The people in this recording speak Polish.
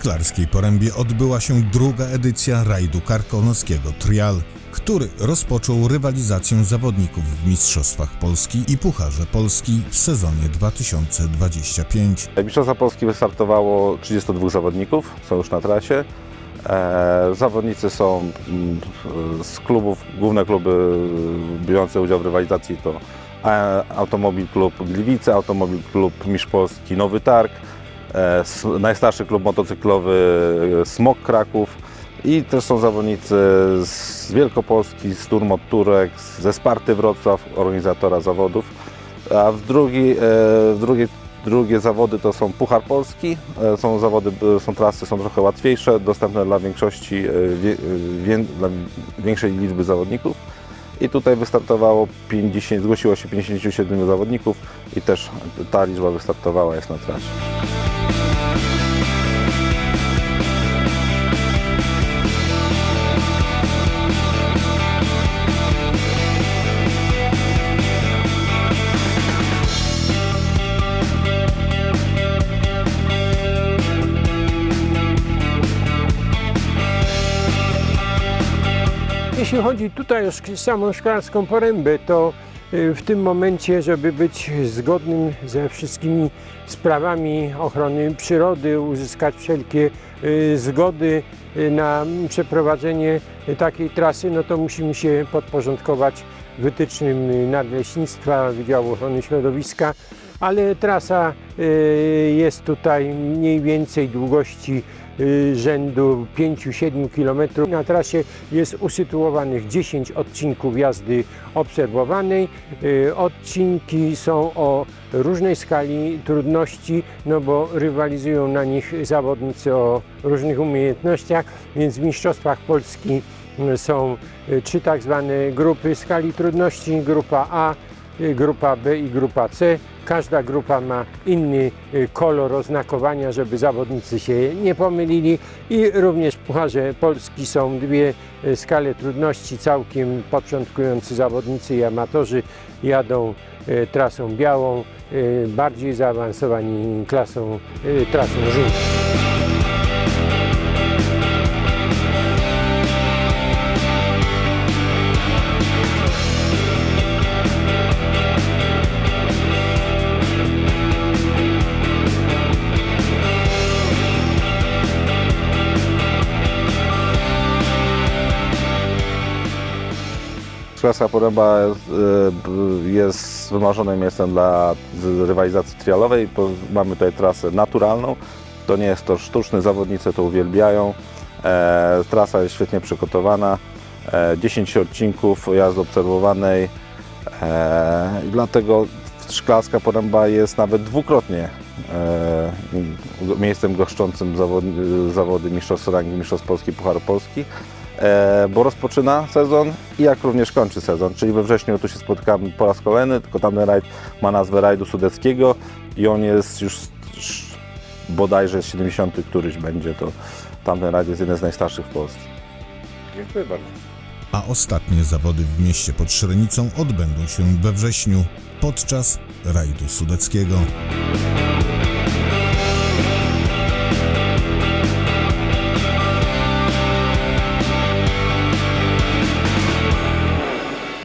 Szklarskiej Porębie odbyła się druga edycja rajdu karkonoskiego Trial, który rozpoczął rywalizację zawodników w Mistrzostwach Polski i Pucharze Polski w sezonie 2025. Mistrzostwa Polski wystartowało 32 zawodników, są już na trasie. E, zawodnicy są mm, z klubów, główne kluby biorące udział w rywalizacji to e, Automobil Klub Gliwice, Automobil Klub Mistrz Polski Nowy Targ, najstarszy klub motocyklowy e, Smok Kraków i też są zawodnicy z Wielkopolski, z Turmot Turek, ze Sparty Wrocław, organizatora zawodów. A w, drugi, e, w Drugie zawody to są Puchar Polski. E, Są zawody, e, są trasy, są trochę łatwiejsze, dostępne dla większości, e, wie, e, dla większej liczby zawodników. I tutaj wystartowało 50, zgłosiło się 57 zawodników i też ta liczba wystartowała, jest na trasie. Jeśli chodzi tutaj o samą szklarską porębę, to y, w tym momencie, żeby być zgodnym ze wszystkimi sprawami ochrony przyrody, uzyskać wszelkie y, zgody y, na przeprowadzenie takiej trasy, no to musimy się podporządkować wytycznym Nadleśnictwa, Wydziału Ochrony Środowiska, ale trasa y, jest tutaj mniej więcej długości y, rzędu 5-7 km. Na trasie jest usytuowanych 10 odcinków jazdy obserwowanej. Y, Odcinki są o różnej skali trudności, no bo rywalizują na nich zawodnicy o różnych umiejętnościach, więc w Mistrzostwach Polski są trzy tak zwane grupy skali trudności. Grupa A, grupa B i grupa C. Każda grupa ma inny y, kolor oznakowania, żeby zawodnicy się nie pomylili. I również w Pucharze Polski są dwie y, skale trudności. Całkiem początkujący zawodnicy i amatorzy jadą y, trasą białą, y, bardziej zaawansowani klasą, y, trasą żółtą. Szklarska Poręba e, jest wymarzonym miejscem dla rywalizacji trialowej. Mamy tutaj trasę naturalną. To nie jest to sztuczne, zawodnicy to uwielbiają. E, trasa jest świetnie przygotowana. E, 10 odcinków jazdy obserwowanej. E, i dlatego Szklarska Poręba jest nawet dwukrotnie e, miejscem goszczącym zawody, zawody Mistrzostw Rangi, Mistrzostw Polski, Pucharu Polski e, bo rozpoczyna sezon i jak również kończy sezon, czyli we wrześniu tu się spotykamy po raz kolejny, tylko tamten rajd ma nazwę rajdu sudeckiego i on jest już bodajże z 70 któryś będzie, to tamten rajd jest jeden z najstarszych w Polsce. Dziękuję bardzo. A ostatnie zawody w mieście pod Szrenicą odbędą się we wrześniu podczas rajdu sudeckiego.